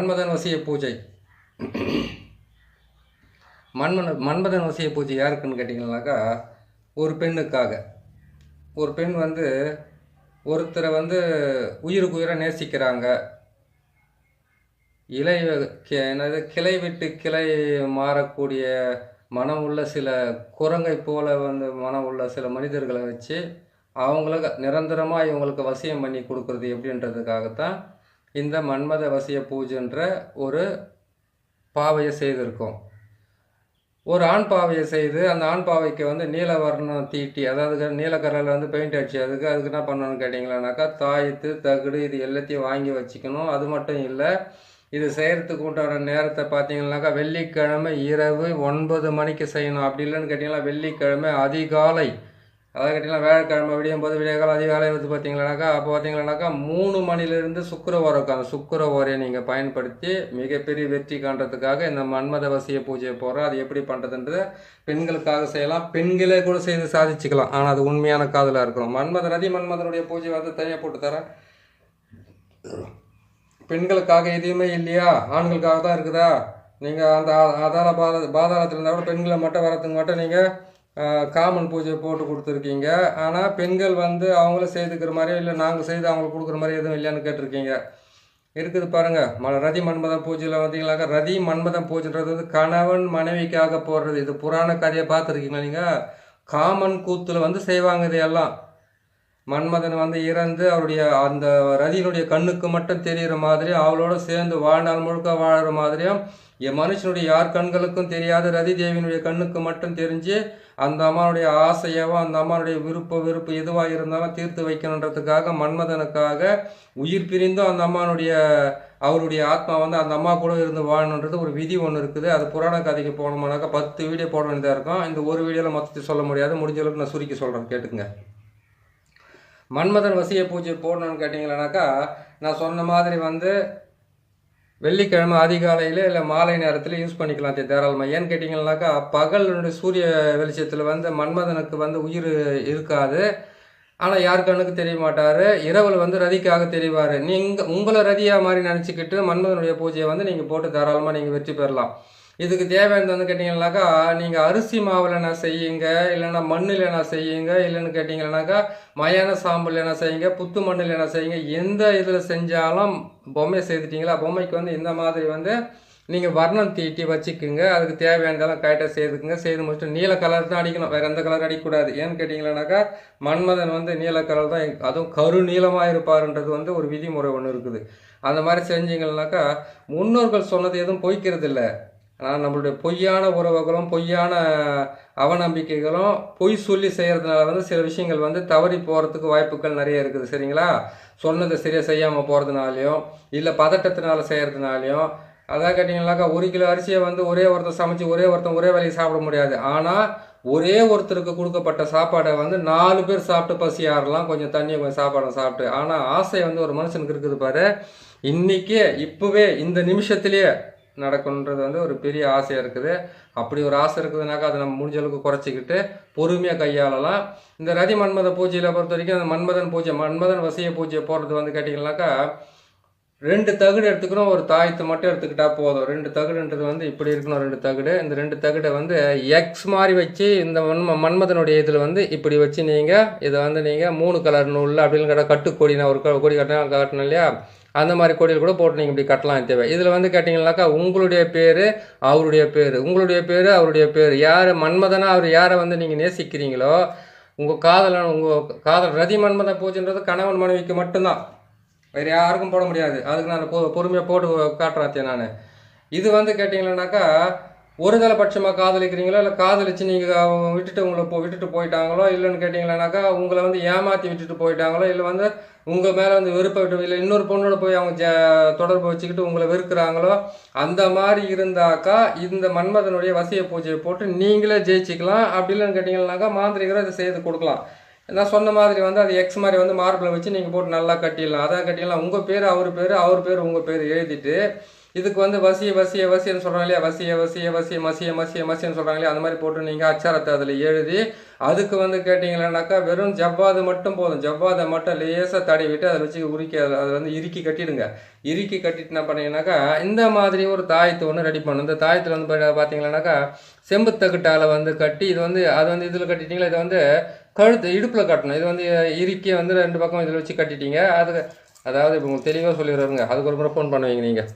மன்மதன் வசிய பூஜை. மன்மன மன்மதன் வசிய பூஜை யாருக்குன்னு கேட்டிங்கனாக்கா ஒரு பெண்ணுக்காக. ஒரு பெண் வந்து ஒருத்தரை வந்து உயிருக்கு உயிராக நேசிக்கிறாங்க. இலை கி- என்னது கிளை விட்டு கிளை மாறக்கூடிய மனம் உள்ள சில குரங்கை போல வந்து மனம் உள்ள சில மனிதர்களை வச்சு அவங்களுக்கு நிரந்தரமாக இவங்களுக்கு வசியம் பண்ணி கொடுக்குறது எப்படின்றதுக்காகத்தான் இந்த மன்மத வசிய பூஜைன்ற ஒரு பாவையை செய்திருக்கோம். ஒரு ஆண் பாவையை செய்து அந்த ஆண் பாவைக்கு வந்து நீல வர்ணம் தீட்டி அதாவது நீலக்கரையில் வந்து பெயிண்ட் அடிச்சு அதுக்கு அதுக்கு என்ன பண்ணணும்னு கேட்டிங்களானாக்கா தாயத்து தகுடு இது எல்லாத்தையும் வாங்கி வச்சுக்கணும். அது மட்டும் இல்லை இது செய்கிறதுக்கு உண்டான நேரத்தை பார்த்தீங்கன்னாக்கா வெள்ளிக்கிழமை இரவு ஒன்பது மணிக்கு செய்யணும். அப்படி இல்லைன்னு கேட்டிங்கன்னா வெள்ளிக்கிழமை அதிகாலை அதாவது கேட்டிங்கன்னா வேலைக்கிழமை விடியும் போது விடியகாலம் அதிகாலை வந்து பார்த்தீங்களானாக்கா அப்போ பார்த்தீங்களானாக்கா மூணு மணிலேருந்து சுக்கரவாரம் இருக்கும் அந்த சுக்கரவாரையை நீங்கள் பயன்படுத்தி மிகப்பெரிய வெற்றி காண்றதுக்காக இந்த மன்மதவசியை பூஜையை போடுறோம் அது எப்படி பண்ணுறதுன்றது பெண்களுக்காக செய்யலாம். பெண்களே கூட செய்து சாதிச்சுக்கலாம். ஆனால் அது உண்மையான காதலாக இருக்கணும். மன்மத நதி மன்மதனுடைய பூஜை வந்து தனியாக போட்டு தரேன். பெண்களுக்காக எதுவுமே இல்லையா? ஆண்களுக்காக தான் இருக்குதா? நீங்கள் அந்த ஆதார பாத பாதாளத்தில் இருந்தால் கூட பெண்களை மட்டும் வரதுக்கு மட்டும் நீங்கள் காமன் பூஜை போட்டு கொடுத்துருக்கீங்க. ஆனால் பெண்கள் வந்து அவங்களும் செய்துக்கிற மாதிரியோ இல்லை நாங்கள் செய்து அவங்களுக்கு கொடுக்குற மாதிரி எதுவும் இல்லையான்னு கேட்டிருக்கீங்க. இருக்குது பாருங்கள் ம ரதி மன்மதம் பூஜையில் பார்த்தீங்கன்னாக்கா ரதி மன்மதம் பூஜைன்றது வந்து கணவன் மனைவிக்காக போடுறது. இது புராண கதையை பார்த்துருக்கீங்களா நீங்கள் காமன் கூத்தில் வந்து செய்வாங்க இதையெல்லாம். மன்மதன் வந்து இறந்து அவருடைய அந்த ரதியினுடைய கண்ணுக்கு மட்டும் தெரிகிற மாதிரி அவளோட சேர்ந்து வாழ்நாள் முழுக்க வாழற மாதிரியும் என் மனுஷனுடைய யார் கண்களுக்கும் தெரியாத ரதி தேவியினுடைய கண்ணுக்கு மட்டும் தெரிஞ்சு அந்த அம்மாவுடைய ஆசையவோ அந்த அம்மாவுடைய விருப்ப விருப்பம் எதுவாக இருந்தாலும் தீர்த்து வைக்கணுன்றதுக்காக மன்மதனுக்காக உயிர் பிரிந்தும் அந்த அம்மானுடைய அவருடைய ஆத்மா வந்து அந்த அம்மா கூட இருந்து வாழணுன்றது ஒரு விதி ஒன்று இருக்குது. அது புராண கதைக்கு போனோம்னாக்கா பத்து வீடியோ போட வேண்டியதாக இருக்கும். இந்த ஒரு வீடியோவில் மொத்தத்தை சொல்ல முடியாது. முடிஞ்ச அளவுக்கு நான் சுருக்கி சொல்கிறேன் கேட்டுங்க மன்மதன் வசிய பூஜை போடணும்னு கேட்டிங்களேனாக்கா நான் சொன்ன மாதிரி வந்து வெள்ளிக்கிழமை அதிகாலையில் இல்லை மாலை நேரத்தில் யூஸ் பண்ணிக்கலாம் தே- ஏன்னு கேட்டிங்கன்னாக்கா பகலுடைய சூரிய வெளிச்சத்தில் வந்து மன்மதனுக்கு வந்து உயிர் இருக்காது. ஆனால் யார் கண்ணுக்கு தெரிய மாட்டார்? இரவில் வந்து ரதிக்காக தெரிவார். நீங்கள் உங்களை ரதியாக மாதிரி நினச்சிக்கிட்டு மன்மதனுடைய பூஜையை வந்து நீங்கள் போட்டு தாராளமாக நீங்கள் வெற்றி பெறலாம். இதுக்கு தேவையானது வந்து கேட்டிங்கனாக்கா நீங்கள் அரிசி மாவில் என்ன செய்யுங்க இல்லைன்னா மண்ணில் என்ன செய்யுங்க இல்லைன்னு கேட்டிங்கன்னாக்கா மயான சாம்பல் என்ன செய்யுங்க புத்து மண்ணில் என்ன செய்யுங்க எந்த இதில் செஞ்சாலும் பொம்மை செய்துட்டிங்களா? பொம்மைக்கு வந்து இந்த மாதிரி வந்து நீங்கள் வர்ணம் தீட்டி வச்சுக்குங்க. அதுக்கு தேவையானதெல்லாம் கரெக்டாக செய்துக்குங்க. செய்து முடிச்சுட்டு நீல கலர் தான் அடிக்கணும். வேறு எந்த கலர் அடிக்கக்கூடாது. ஏன்னு கேட்டிங்களானாக்கா மன்மதன் வந்து நீல கலர் தான் அதுவும் கரு நீளமாக இருப்பாருன்றது வந்து ஒரு விதிமுறை ஒன்று இருக்குது. அந்த மாதிரி செஞ்சீங்கன்னாக்கா முன்னோர்கள் சொன்னது எதுவும் பொய்க்கிறது இல்லை ஆனால் நம்மளுடைய பொய்யான உறவுகளும் பொய்யான அவநம்பிக்கைகளும் பொய் சொல்லி செய்கிறதுனால வந்து சில விஷயங்கள் வந்து தவறி போகிறதுக்கு வாய்ப்புகள் நிறைய இருக்குது சரிங்களா? சொன்னதை சரியாக செய்யாமல் போகிறதுனாலையும் இல்லை பதட்டத்தினால செய்கிறதுனாலையும் அதான் கேட்டிங்கனாக்கா ஒரு கிலோ அரிசியை வந்து ஒரே ஒருத்தர் சமைச்சு ஒரே ஒருத்தன் ஒரே வேலையை சாப்பிட முடியாது. ஆனால் ஒரே ஒருத்தருக்கு கொடுக்கப்பட்ட சாப்பாடை வந்து நாலு பேர் சாப்பிட்டு பசி ஆறலாம் கொஞ்சம் தண்ணியை கொஞ்சம் சாப்பாடை சாப்பிட்டு. ஆனால் ஆசை வந்து ஒரு மனுஷனுக்கு இருக்குது பாரு. இன்றைக்கே இப்போவே இந்த நிமிஷத்துலேயே நடக்கணுன்றது வந்து ஒரு பெரிய ஆசையாக இருக்குது. அப்படி ஒரு ஆசை இருக்குதுனாக்கா அதை நம்ம முடிஞ்ச அளவுக்கு குறைச்சிக்கிட்டு பொறுமையாக கையாளலாம். இந்த ரதி மன்மத பூஜையில் பொறுத்த வரைக்கும் அந்த மன்மதன் பூஜை மன்மதன் வசிய பூஜை போடுறது வந்து கேட்டிங்கனாக்கா ரெண்டு தகுடு எடுத்துக்கணும். ஒரு தாயத்தை மட்டும் எடுத்துக்கிட்டா போதும். ரெண்டு தகுடுன்றது வந்து இப்படி இருக்கணும் ரெண்டு தகுடு. இந்த ரெண்டு தகுடை வந்து எக்ஸ் மாதிரி வச்சு இந்த மன்ம மன்மதனுடைய இதில் வந்து இப்படி வச்சு நீங்கள் இதை வந்து நீங்கள் மூணு கலர் நூலில் அப்படின்னு கேட்டால் கட்டுக்கொடினா நான் ஒரு க- கொடி கட்டினா கட்டணும் இல்லையா? அந்த மாதிரி கொடியில் கூட போட்டு நீங்கள் இப்படி கட்டலாம் தேவை. இதில் வந்து கேட்டிங்கனாக்கா உங்களுடைய பேர் அவருடைய பேர். உங்களுடைய பேர் அவருடைய பேர். யார் மன்மதனா அவர் யாரை வந்து நீங்கள் நேசிக்கிறீங்களோ உங்கள் காதலன் உங்கள் காதல் ரதி மன்மத பூஜைன்றது கணவன் மனைவிக்கு மட்டும்தான். வேறு யாருக்கும் போட முடியாது. அதுக்கு நான் பொ பொறுமையாக போட்டு காட்டுறாத்தேன் நான். இது வந்து கேட்டிங்கன்னாக்கா ஒரு பட்சமாக காதலிக்கிறீங்களோ இல்லை காதலிச்சு நீங்கள் விட்டுட்டு உங்களை போ விட்டுட்டு போயிட்டாங்களோ இல்லைன்னு கேட்டிங்களானாக்கா உங்களை வந்து ஏமாற்றி விட்டுட்டு போயிட்டாங்களோ இல்லை வந்து உங்கள் மேலே வந்து வெறுப்பை விட்டு இல்லை இன்னொரு பொண்ணோட போய் அவங்க ஜ தொடர்பு வச்சுக்கிட்டு உங்களை வெறுக்கிறாங்களோ அந்த மாதிரி இருந்தாக்கா இந்த மன்மதனுடைய வசிய பூஜையை போட்டு நீங்களே ஜெயிச்சிக்கலாம். அப்படி இல்லைன்னு கேட்டிங்கன்னாக்கா மாந்திரிகரை இதை செய்து கொடுக்கலாம். நான் சொன்ன மாதிரி வந்து அது எக்ஸ் மாதிரி வந்து மார்பிளை வச்சு நீங்கள் போட்டு நல்லா கட்டிடலாம். அதான் கட்டிடலாம். உங்கள் பேர் அவர் பேர் அவர் பேர் உங்கள் பேர் எழுதிட்டு இதுக்கு வந்து வசிய வசிய வசியன்னு சொல்கிறாங்க இல்லையா? வசிய வசிய வசிய மசிய மசிய மசியன்னு சொல்கிறாங்க இல்லையா? அந்த மாதிரி போட்டு நீங்கள் அச்சாரத்தை அதில் எழுதி அதுக்கு வந்து கேட்டிங்களானாக்கா வெறும் ஜவ்வாது மட்டும் போதும். ஜவ்வாதை மட்டும் லேசாக தடவிட்டு அதை வச்சு உருக்கி அதை வந்து இறுக்கி கட்டிடுங்க. இறுக்கி கட்டிட்டு என்ன பண்ணீங்கன்னாக்கா இந்த மாதிரி ஒரு தாயத்தை ஒன்று ரெடி பண்ணணும். இந்த தாயத்தில் வந்து பார்த்தீங்களானாக்கா செம்புத்தக்கட்டால் செம்புத்தகட்டால் வந்து கட்டி இது வந்து அது வந்து இதில் கட்டிட்டீங்களா? இதை வந்து கழுத்து இடுப்பில் கட்டணும். இது வந்து இறுக்கி வந்து ரெண்டு பக்கம் இதில் வச்சு கட்டிட்டீங்க. அதுக்கு அதாவது இப்போ உங்களுக்கு தெளிவாக சொல்லிடுறாருங்க அதுக்கு ஒரு முறை ஃபோன் பண்ணுவீங்க நீங்கள்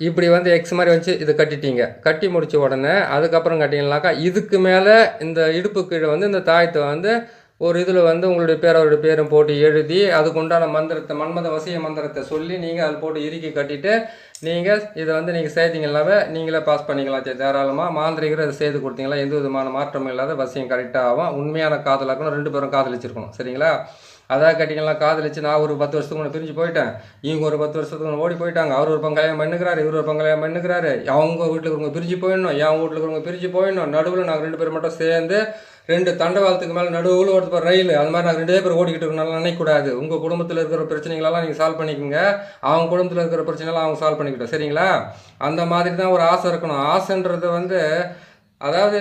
இப்படி வந்து எக்ஸ் மாதிரி வச்சு இது கட்டிட்டீங்க. கட்டி முடித்த உடனே அதுக்கப்புறம் கட்டிங்கனாக்கா இதுக்கு மேலே இந்த இடுப்பு கீழே வந்து இந்த தாயத்தை வந்து ஒரு இதில் வந்து உங்களுடைய பேர் அவருடைய பேரும் போட்டு எழுதி அதுக்குண்டான மந்திரத்தை மன்மத வசிய மந்திரத்தை சொல்லி நீங்கள் அதில் போட்டு இறுக்கி கட்டிட்டு நீங்கள் இதை வந்து நீங்கள் செய்தீங்கன்னாவே நீங்களே பாஸ் பண்ணிக்கலாம் சரி தாராளமாக மாந்திரிகர் அதை செய்து கொடுத்தீங்களா? எந்த விதமான மாற்றமும் இல்லாத வசியம் கரெக்டாக ஆகும். உண்மையான காதலாக்கணும் ரெண்டு பேரும் காதலிச்சிருக்கணும். சரிங்களா? அதான் கேட்டிங்களா காதலிச்சு நான் ஒரு பத்து வருஷத்துக்கு முன்னே பிரிஞ்சு போயிட்டேன். இவங்க ஒரு பத்து வருஷத்துக்கு முன்னே ஓடி போயிட்டாங்க. அவர் ஒரு பங்காயம் பண்ணுக்கிறாரு இவர் ஒரு பங்காயம் பண்ணுக்கிறாரு. அவங்க வீட்டில் இருக்கிறவங்க பிரிஞ்சு போயிடணும் என் வீட்டில் இருக்கிறவங்க பிரிஞ்சு போயிடணும். நடுவில் நாங்கள் ரெண்டு பேரும் மட்டும் சேர்ந்து ரெண்டு தண்டவாளத்துக்கு மேலே நடுவில் ஒருத்தர் ரயில். அது மாதிரி நாங்கள் ரெண்டே பேர் ஓடிக்கிட்டு இருக்கனால நினைக்கக்கூடாது உங்கள் குடும்பத்தில் இருக்கிற பிரச்சனைகளெல்லாம் நீங்கள் சால்வ் பண்ணிக்கோங்க. அவங்க குடும்பத்தில் இருக்கிற பிரச்சனைலாம் அவங்க சால்வ் பண்ணிக்கிட்டோம். சரிங்களா? அந்த மாதிரி தான் ஒரு ஆசை இருக்கணும். ஆசைன்றது வந்து அதாவது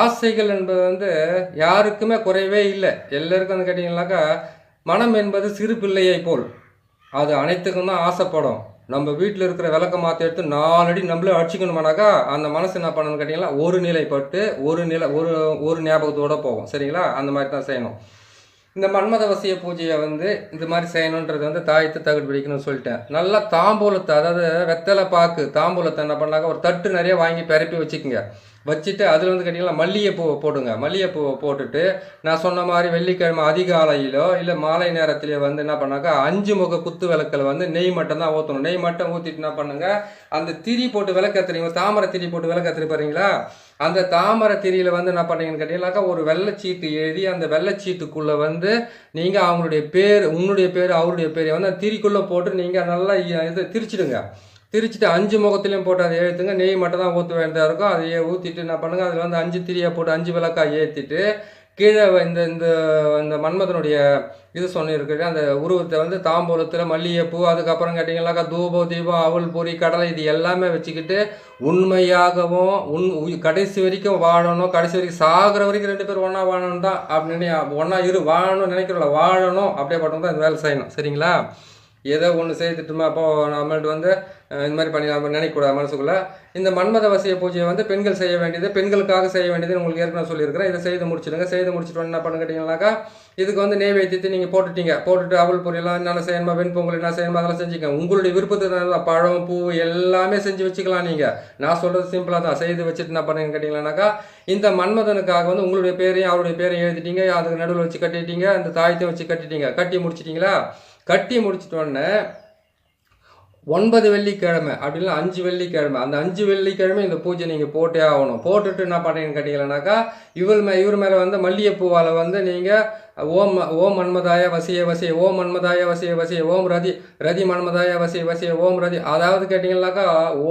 ஆசைகள் என்பது வந்து யாருக்குமே குறைவே இல்லை. எல்லாருக்கும் வந்து கேட்டிங்கனாக்கா மனம் என்பது சிறு பிள்ளையை போல். அது அனைத்துக்கும் தான் ஆசைப்படும். நம்ம வீட்டில் இருக்கிற விளக்க மாற்றி எடுத்து நாலடி நம்மளே அடிச்சுக்கணுமானாக்கா அந்த மனசு என்ன பண்ணணும்னு கேட்டிங்கன்னா ஒரு நிலைப்பட்டு ஒரு நிலை ஒரு ஒரு ஞாபகத்தோட போகும் சரிங்களா? அந்த மாதிரி தான் செய்யணும். இந்த மன்மதவசிய பூஜையை வந்து இந்த மாதிரி செய்யணுன்றது வந்து தாயத்து தகுடு பிடிக்கணும்னு சொல்லிட்டேன். நல்லா தாம்பூலத்தை அதாவது வெத்தலை பாக்கு தாம்பூலத்தை என்ன பண்ணாக்க ஒரு தட்டு நிறைய வாங்கி பரப்பி வச்சுக்கோங்க. வச்சுட்டு அதில் வந்து கேட்டிங்கன்னா மல்லிகைப்பூவை போடுங்க. மல்லிகைப்பூவை போட்டுட்டு நான் சொன்ன மாதிரி வெள்ளிக்கிழமை அதிகாலையிலோ இல்லை மாலை நேரத்திலேயோ வந்து என்ன பண்ணாக்கா அஞ்சு முக குத்து விளக்கில் வந்து நெய் மட்டும் தான் ஊற்றணும் நெய் மட்டும் ஊற்றிட்டு என்ன பண்ணுங்க? அந்த திரி போட்டு விளக்கத்துறீங்க தாமரை திரி போட்டு விளக்கத்துறி பாருங்களா? அந்த தாமரை திரியில் வந்து என்ன பண்ணீங்கன்னு கேட்டீங்கன்னாக்கா ஒரு வெள்ளைச்சீட்டு எழுதி அந்த வெள்ளைச்சீட்டுக்குள்ளே வந்து நீங்கள் அவங்களுடைய பேர் உன்னுடைய பேர் அவருடைய பேரை வந்து அந்த திரிக்குள்ளே போட்டு நீங்கள் நல்லா இது திரிச்சிடுங்க. திரிச்சிட்டு அஞ்சு முகத்துலையும் போட்டு அதை எழுத்துங்க நெய் மட்டும் தான் ஊற்ற வேண்டியதாக இருக்கும். அதையே ஊற்றிட்டு என்ன பண்ணுங்கள் அதில் வந்து அஞ்சு திரியை போட்டு அஞ்சு விளக்காக ஏற்றிட்டு கீழே இந்த இந்த இந்த மன்மதனுடைய இது சொன்னிருக்கு அந்த உருவத்தை வந்து தாம்பூலத்தில் மல்லிகைப்பூ அதுக்கப்புறம் கேட்டிங்கன்னாக்கா தூபம் தீபம் அவள் பொறி கடலை இது எல்லாமே வச்சுக்கிட்டு உண்மையாகவும் உன் கடைசி வரைக்கும் வாழணும். கடைசி வரைக்கும் சாகிற வரைக்கும் ரெண்டு பேரும் ஒன்றா வாழணும் தான் அப்படின்னு ஒன்றா இரு வாழணும்னு நினைக்கிறோம்ல வாழணும். அப்படியே பட்டம் தான் இந்த வேலை செய்யணும். சரிங்களா? ஏதோ ஒன்று செய்துட்டுமா அப்போ நம்மள்ட்ட வந்து இந்த மாதிரி பண்ணி நம்ம நினைக்கக்கூடாது மனசுக்குள்ள. இந்த மன்மத வசிய பூஜையை வந்து பெண்கள் செய்ய வேண்டியது பெண்களுக்காக செய்ய வேண்டியது உங்களுக்கு ஏற்கனவே சொல்லியிருக்கிறேன். இதை செய்து முடிச்சிடுங்க. செய்து முடிச்சுட்டு என்ன பண்ணு இதுக்கு வந்து நெய்வேத்தியத்தை நீங்கள் போட்டுட்டீங்க. போட்டுட்டு அவல் பொரியெல்லாம் என்னென்ன செய்யணுமா? வெண்பொங்கல் என்ன செய்யணுமா? அதெல்லாம் செஞ்சுக்கங்க. உங்களுடைய விருப்பத்துக்கு பழம் பூ எல்லாமே செஞ்சு வச்சுக்கலாம் நீங்கள் நான் சொல்கிறது சிம்பிளாக தான். செய்து வச்சுட்டு என்ன பண்ணுங்க கேட்டிங்கனாக்கா இந்த மன்மதனுக்காக வந்து உங்களுடைய பேரையும் அவருடைய பேரையும் எழுதிட்டீங்க. அதுக்கு நடுவில் வச்சு கட்டிட்டீங்க. அந்த தாயத்தையும் வச்சு கட்டிட்டீங்க. கட்டி முடிச்சிட்டிங்களா? கட்டி முடிச்சிட்டோன்னே ஒன்பது வெள்ளிக்கிழமை அப்படின்னா அஞ்சு வெள்ளிக்கிழமை. அந்த அஞ்சு வெள்ளிக்கிழமை இந்த பூஜை நீங்கள் போட்டே ஆகணும். போட்டுட்டு என்ன பண்ணுறீங்கன்னு கேட்டீங்கன்னாக்கா இவர் மே இவர் மேலே வந்து மல்லிகைப்பூவால் வந்து நீங்கள் ஓம் ஓம் மன்மதாய வசிய வசிய ஓம் மன்மதாய வசிய வசிய ஓம் ரதி ரதி மன்மதாய வசிய வசிய ஓம் ரதி. அதாவது கேட்டிங்கன்னாக்கா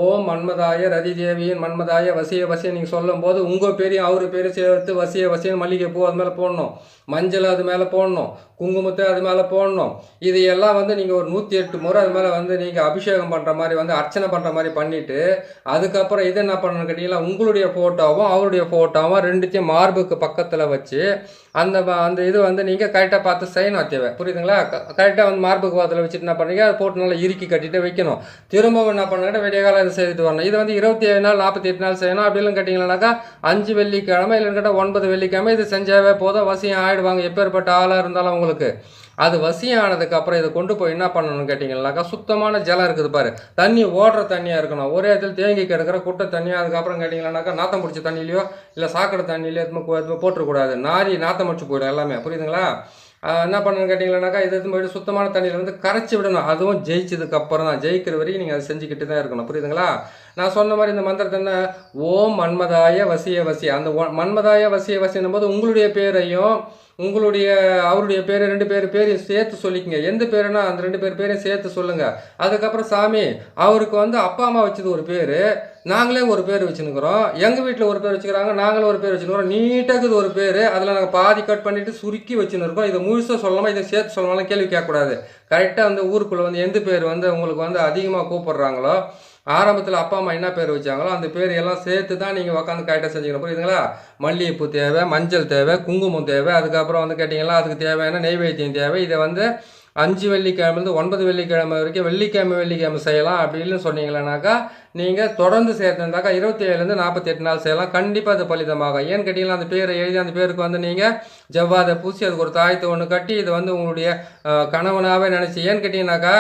ஓம் மன்மதாய ரதி தேவியின் மன்மதாய வசிய வசிய நீங்கள் சொல்லும்போது உங்கள் பேரையும் அவர் பேரையும் சேர்த்து வசிய வசிய மல்லிகைப்பூ அது மேலே போடணும். மஞ்சள் அது மேலே போடணும். குங்குமத்தை அது மேலே போடணும். இது எல்லாம் வந்து நீங்கள் ஒரு நூற்றி எட்டு முறை அது மேலே வந்து நீங்கள் அபிஷேகம் பண்ணுற மாதிரி வந்து அர்ச்சனை பண்ணுற மாதிரி பண்ணிவிட்டு அதுக்கப்புறம் இது என்ன பண்ணணும்னு கேட்டிங்கன்னா உங்களுடைய ஃபோட்டோவும் அவருடைய ஃபோட்டோவும் ரெண்டுத்தையும் மார்புக்கு பக்கத்தில் வச்சு அந்த அந்த இது வந்து வந்து நீங்கள் கரெக்டாக பார்த்து செய்யணும் தேவை புரியுதுங்களா? கரெக்டாக வந்து மார்புக்கு பக்கத்தில் வச்சுட்டு என்ன பண்ணுறீங்க? அதை போட்டு நல்லா இறுக்கி கட்டிட்டு வைக்கணும். திரும்பவும் என்ன பண்ணுங்க விடிய காலம் இதை செய்துட்டு வரணும். இது வந்து இருபத்தி ஏழு நாள் நாற்பத்தி எட்டு நாள் செய்யணும். அப்படின்னு கேட்டிங்கன்னாக்கா அஞ்சு வெள்ளிக்கிழமை இல்லைன்னு கேட்டால் ஒன்பது வெள்ளிக்கிழமை இது செஞ்சாவே போதும். வசியம் ஆகிடுவாங்க எப்பேற்பட்ட ஆளாக இருந்தாலும் உங்களுக்கு அது வசியம் அப்புறம் இதை கொண்டு போய் என்ன பண்ணணும்னு கேட்டிங்கன்னாக்கா சுத்தமான ஜலம் இருக்குது பாரு. தண்ணி ஓடுற தண்ணியாக இருக்கணும். ஒரே இடத்துல தேங்கி கிடக்கிற குட்டை தண்ணியாக அதுக்கப்புறம் கேட்டிங்கனாக்கா நாத்தம் பிடிச்ச தண்ணியிலையோ இல்லை சாக்கடை தண்ணியிலையோ எதுவுமே எதுவுமே போட்டுறக்கூடாது நாரி நாத்தம் அடிச்சு போயிடும் எல்லாமே. புரியுதுங்களா? என்ன பண்ணணும்னு கேட்டிங்களானாக்கா இது எடுத்து போயிட்டு சுத்தமான தண்ணியில் வந்து கரைச்சி விடணும். அதுவும் ஜெயிச்சதுக்கு அப்புறம் தான். ஜெயிக்கிற வரைக்கும் நீங்கள் அதை செஞ்சுக்கிட்டு தான் இருக்கணும். புரியுதுங்களா? நான் சொன்ன மாதிரி இந்த மந்திரத்தை என்ன? ஓம் மன்மதாய வசிய வசிய அந்த மன்மதாய வசிய வசியம் போது உங்களுடைய பேரையும் உங்களுடைய அவருடைய பேர் ரெண்டு பேர் பேரையும் சேர்த்து சொல்லிக்கங்க. எந்த பேருனா அந்த ரெண்டு பேர் பேரையும் சேர்த்து சொல்லுங்கள் அதுக்கப்புறம் சாமி அவருக்கு வந்து அப்பா அம்மா வச்சது ஒரு பேர். நாங்களே ஒரு பேர் வச்சுருக்கிறோம் எங்கள் வீட்டில் ஒரு பேர் வச்சுக்கிறாங்க நாங்களும் ஒரு பேர் வச்சுருக்கிறோம் நீட்டாக இது ஒரு பேர். அதில் நாங்கள் பாதி கட் பண்ணிவிட்டு சுருக்கி வச்சுன்னு இருக்கோம் இதை முழுசாக சொல்லலாமா இதை சேர்த்து சொல்லலாம் கேள்வி கேட்கக்கூடாது. கரெக்டாக வந்து ஊருக்குள்ளே வந்து எந்த பேர் வந்து உங்களுக்கு வந்து அதிகமாக கூப்பிட்றாங்களோ ஆரம்பத்தில் அப்பா அம்மா என்ன பேர் வச்சாங்களோ அந்த பேர் எல்லாம் சேர்த்து தான் நீங்கள் உட்காந்து கரெக்டாக செஞ்சுக்கணும் புரியுதுங்களா? மல்லிகைப்பூ தேவை மஞ்சள் தேவை குங்குமம் தேவை. அதுக்கப்புறம் வந்து கேட்டிங்கன்னா அதுக்கு தேவையான நெய்வேத்தியம் தேவை. இதை வந்து அஞ்சு வெள்ளிக்கிழமைலேருந்து ஒன்பது வெள்ளிக்கிழமை வரைக்கும் வெள்ளிக்கிழமை வெள்ளிக்கிழமை செய்யலாம் அப்படின்னு சொன்னீங்களேனாக்கா நீங்கள் தொடர்ந்து சேர்த்துருந்தாக்கா இருபத்தி ஏழுலேருந்து நாற்பத்தி எட்டு நாள் செய்யலாம். கண்டிப்பாக அது பலிதமாகும். ஏன்னு கேட்டிங்கன்னா அந்த பேரை எழுதி அந்த பேருக்கு வந்து நீங்கள் ஜவ்வாதை பூசி அதுக்கு ஒரு தாயத்தை ஒன்று கட்டி இது வந்து உங்களுடைய கணவனாகவே நினச்சி ஏன்னு கேட்டிங்கனாக்கா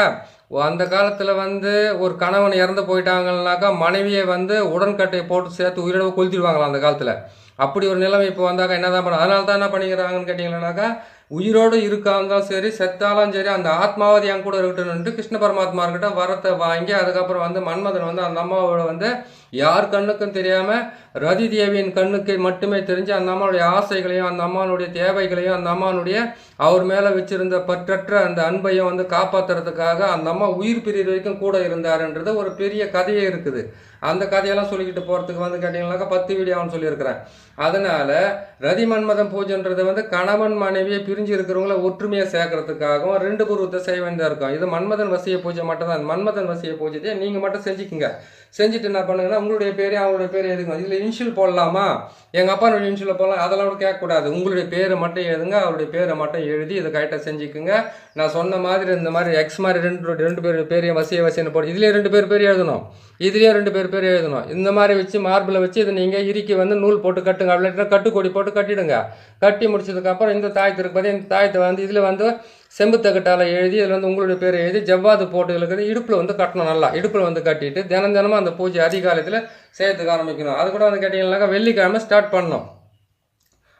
அந்த காலத்தில் வந்து ஒரு கணவன் இறந்து போயிட்டாங்கன்னாக்கா மனைவியை வந்து உடன்கட்டையை போட்டு சேர்த்து உயிரோட கொளுத்திடுவாங்களாம் அந்த காலத்தில். அப்படி ஒரு நிலைமை இப்போ வந்தாக்கா என்ன தான் பண்ண அதனால தான் என்ன பண்ணிக்கிறாங்கன்னு கேட்டிங்கன்னாக்கா உயிரோடு இருக்காந்தாலும் சரி செத்தாலும் சரி அந்த ஆத்மாவது என் கூட இருக்கட்டும்னுட்டு கிருஷ்ண பரமாத்மா இருக்கட்டும் வரத்தை வாங்கி அதுக்கப்புறம் வந்து மன்மதன் வந்து அந்த அம்மாவோட வந்து யார் கண்ணுக்கும் தெரியாமல் ரதி தேவியின் கண்ணுக்கு மட்டுமே தெரிஞ்சு அந்த அம்மாவுடைய ஆசைகளையும் அந்த அம்மானுடைய தேவைகளையும் அந்த அம்மானுடைய அவர் மேலே வச்சிருந்த பற்றற்ற அந்த அன்பையும் வந்து காப்பாற்றுறதுக்காக அந்த அம்மா உயிர் பிரிவு வரைக்கும் கூட இருந்தாருன்றது ஒரு பெரிய கதையே இருக்குது. அந்த கதையெல்லாம் சொல்லிக்கிட்டு போகிறதுக்கு வந்து கேட்டிங்கனாக்கா பத்து வீடியோன்னு சொல்லியிருக்கிறேன். அதனால் ரதி மன்மதன் பூஜைன்றது வந்து கணவன் மனைவியை பிரிஞ்சு இருக்கிறவங்கள ஒற்றுமையை சேர்க்கறதுக்காகவும் ரெண்டு புருவத்தை செய்ய வேண்டியதாக இருக்கும். இது மன்மதன் வசிய பூஜை மட்டும் தான் மன்மதன் வசிய பூஜையை நீங்கள் மட்டும் செஞ்சுக்குங்க. செஞ்சுட்டு என்ன பண்ணுங்கன்னா உங்களுடைய பேரே அவங்களுடைய பேர் எழுதுங்க. இதில் இனிஷியல் போடலாமா? எங்கள் அப்பாவுடைய இனிஷியல் போடலாம். அதெல்லாம் கூட கேட்கக்கூடாது. உங்களுடைய பேரை மட்டும் எழுதுங்க. அவருடைய பேரை மட்டும் எழுதி இதை கரெக்டாக செஞ்சுக்குங்க. நான் சொன்ன மாதிரி இந்த மாதிரி எக்ஸ் மாதிரி ரெண்டு ரெண்டு பேர் பேரையும் வசிய வசியன்னு போடு இதுலேயே ரெண்டு பேர் பேர் எழுதணும். இதுலேயே ரெண்டு பேர் பேர் எழுதணும். இந்த மாதிரி வச்சு மார்பிளை வச்சு இதை நீங்கள் இறுக்கி வந்து நூல் போட்டு கட்டுங்க. அப்படின்னா கட்டுக்கொடி போட்டு கட்டிடுங்க. கட்டி முடிச்சதுக்கப்புறம் இந்த தாயத்து இருக்கு பார்த்தீங்க இந்த தாயத்தை வந்து இதில் வந்து செம்புத்தகட்டால் எழுதி அதில் வந்து உங்களுடைய பேரை எழுதி ஜவ்வாது போட்டு இருக்குது இடுப்பில் வந்து கட்டணும் நல்லா. இடுப்பில் வந்து கட்டிட்டு தினம் தினமும் அந்த பூஜை அதிகாலத்தில் செய்யறதுக்கு ஆரம்பிக்கணும். அது கூட வந்து கேட்டிங்கன்னாக்கா வெள்ளிக்கிழமை ஸ்டார்ட் பண்ணணும்.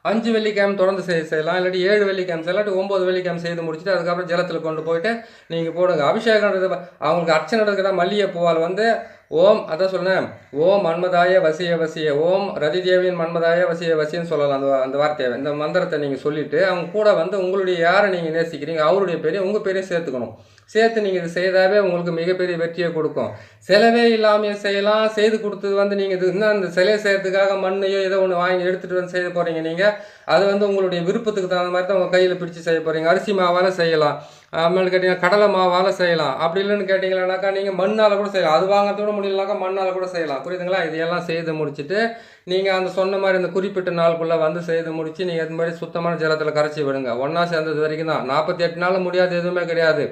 அஞ்சு வெள்ளிக்கிழமை தொடர்ந்து செய்ய செய்யலாம். இல்லாட்டி ஏழு வெள்ளிக்கிழமை செய்யலாம். இல்லாட்டி ஒம்பது வெள்ளிக்கிழமை செய்து முடிச்சுட்டு அதுக்கப்புறம் ஜலத்தில் கொண்டு போயிட்டு நீங்கள் போடுங்க. அபிஷேகம் அவங்களுக்கு அர்ச்சனை நடக்கிற மல்லிகை பூவால் வந்து ஓம் அதான் சொன்னேன் ஓம் மன்மதாய வசிய வசிய ஓம் ரதி தேவியின் மன்மதாய வசிய வசியன்னு சொல்லலாம். அந்த அந்த வார்த்தையை இந்த மந்திரத்தை நீங்கள் சொல்லிட்டு அவங்க கூட வந்து உங்களுடைய யாரை நீங்கள் நேசிக்கிறீங்க அவருடைய பேரையும் உங்கள் பேரையும் சேர்த்துக்கணும். சேர்த்து நீங்கள் இது செய்தாவே உங்களுக்கு மிகப்பெரிய வெற்றியை கொடுக்கும். செலவே இல்லாமல் செய்யலாம். செய்து கொடுத்தது வந்து நீங்கள் இது இன்னும் அந்த சிலையை செய்கிறதுக்காக மண்ணையோ ஏதோ ஒன்று வாங்கி எடுத்துகிட்டு வந்து செய்ய போகிறீங்க நீங்கள் அது வந்து உங்களுடைய விருப்பத்துக்கு தகுந்த மாதிரி தான் உங்கள் கையில் பிடிச்சி செய்ய போகிறீங்க அரிசி மாவால் செய்யலாம். ஆಮೇಲೆ கேட்டிங்கன்னா கடலை மாவால் செய்யலாம். அப்படி இல்லைன்னு கேட்டிங்களானாக்கா நீங்கள் மண்ணால் கூட செய்யலாம். அது வாங்கிறதோட முடியலனாக்கா மண்ணால் கூட செய்யலாம். புரியுதுங்களா? இதையெல்லாம் செய்து முடிச்சுட்டு நீங்கள் அந்த சொன்ன மாதிரி அந்த குறிப்பிட்ட நாளுக்குள்ளே வந்து செய்து முடித்து நீங்கள் அது மாதிரி சுத்தமான ஜலத்தில் கரைச்சி விடுங்க. ஒன்றா சேர்ந்தது வரைக்கும் தான். நாற்பத்தி எட்டு நாள் முடியாது எதுவுமே கிடையாது.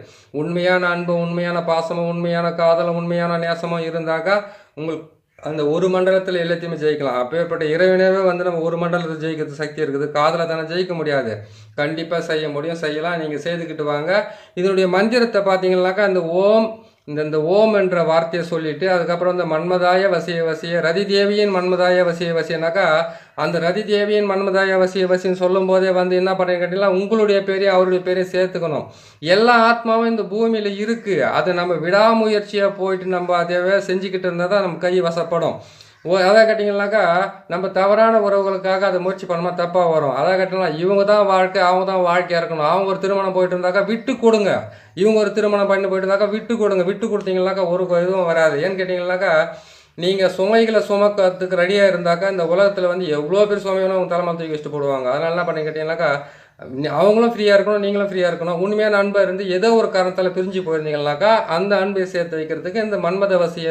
உண்மையான அன்பு உண்மையான பாசமும் உண்மையான காதலும் உண்மையான நேசமும் இருந்தாக்கா உங்களுக்கு அந்த ஒரு மண்டலத்தில் எல்லாத்தையுமே ஜெயிக்கலாம். அப்பேற்பட்ட இறைவனவே வந்து நம்ம ஒரு மண்டலத்தை ஜெயிக்கிறது சக்தி இருக்குது. காதில் தானே ஜெயிக்க முடியாது. கண்டிப்பாக செய்ய முடியும். செய்யலாம். நீங்கள் செய்துக்கிட்டு வாங்க. இதனுடைய மந்திரத்தை பார்த்தீங்கன்னாக்கா அந்த ஓம் இந்த இந்த ஓம் என்ற வார்த்தையை சொல்லிட்டு அதுக்கப்புறம் இந்த மன்மதாய வசிய வசிய ரதி தேவியின் மன்மதாய வசிய வசியனாக்கா அந்த ரதி தேவியின் மன்மதாய வசிய வசின்னு சொல்லும் போதே வந்து என்ன பண்ணுறீங்க கேட்டீங்கன்னா உங்களுடைய பேரையும் அவருடைய பேரையும் சேர்த்துக்கணும். எல்லா ஆத்மாவும் இந்த பூமியில் இருக்குது அது நம்ம விடாமுயற்சியாக போயிட்டு நம்ம அதை செஞ்சுக்கிட்டு இருந்தால் தான் நம்ம கை வசப்படும். ஓ அதை கேட்டிங்கனாக்கா நம்ம தவறான உறவுகளுக்காக அதை முயற்சி பண்ணாம தப்பாக வரும். அதை கேட்டிங்கன்னா இவங்க தான் வாழ்க்கை அவங்க தான் வாழ்க்கையாக இருக்கணும். அவங்க ஒரு திருமணம் போயிட்டு இருந்தாக்கா விட்டு கொடுங்க. இவங்க ஒரு திருமணம் பண்ணி போயிட்டு இருந்தாக்கா விட்டு கொடுங்க. விட்டு கொடுத்தீங்கனாக்கா ஒரு இதுவும் வராது. ஏன்னு கேட்டிங்கனாக்கா நீங்கள் சுமைகளை சுமக்கிறதுக்கு ரெடியாக இருந்தாக்கா இந்த உலகத்தில் வந்து எவ்வளோ பேர் சுமையான உங்கள் தலைமை தூக்கி வச்சுட்டு போடுவாங்க. அதனால என்ன பண்ணி கேட்டிங்கனாக்கா அவங்களும் ஃப்ரீயாக இருக்கணும் நீங்களும் ஃப்ரீயாக இருக்கணும். உண்மையான அன்பாக இருந்து ஏதோ ஒரு காரணத்தால் பிரிஞ்சு போயிருந்தீங்கன்னாக்கா அந்த அன்பை சேர்த்து வைக்கிறதுக்கு இந்த மன்மத வசிய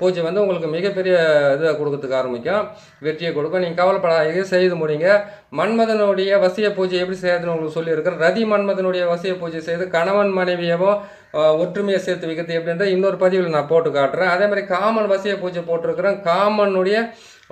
பூஜை வந்து உங்களுக்கு மிகப்பெரிய இதை கொடுக்கறதுக்கு ஆரம்பிக்கும். வெற்றியை கொடுக்கும். நீங்கள் கவலைப்படாதீங்க செய்து முடிங்க. மன்மதனுடைய வசிய பூஜை எப்படி செய்யறதுன்னு உங்களுக்கு சொல்லியிருக்கிறேன். ரதி மன்மதனுடைய வசிய பூஜை செய்து கணவன் மனைவியவோ ஒற்றுமையை சேர்த்து வைக்கிறது எப்படின்ற இன்னொரு பதிவில் நான் போட்டு காட்டுறேன். அதே மாதிரி காமன் வசிய பூஜை போட்டிருக்கிறேன். காமனுடைய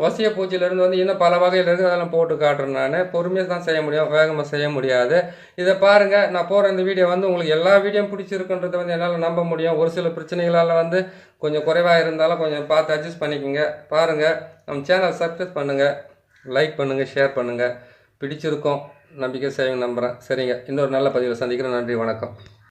வசிய பூச்சியிலேருந்து வந்து இன்னும் பல வகையில் இருக்குது அதெல்லாம் போட்டு காட்டுறேன் நான். பொறுமையாக தான் செய்ய முடியும் வேகமாக செய்ய முடியாது. இதை பாருங்கள் நான் போகிற இந்த வீடியோ வந்து உங்களுக்கு எல்லா வீடியோ பிடிச்சிருக்குன்றதை வந்து என்னால் நம்ப முடியும். ஒரு சில பிரச்சனைகளால் வந்து கொஞ்சம் குறைவாக இருந்தாலும் கொஞ்சம் பார்த்து அட்ஜஸ்ட் பண்ணிக்கோங்க. பாருங்கள் நம்ம சேனல் சப்ஸ்கிரைப் பண்ணுங்கள் லைக் பண்ணுங்கள் ஷேர் பண்ணுங்கள் பிடிச்சிருக்கோம் நம்பிக்கை செய்யுங்க நம்புகிறேன் சரிங்க இன்னொரு நல்ல பதிவில் சந்திக்கிறேன். நன்றி வணக்கம்.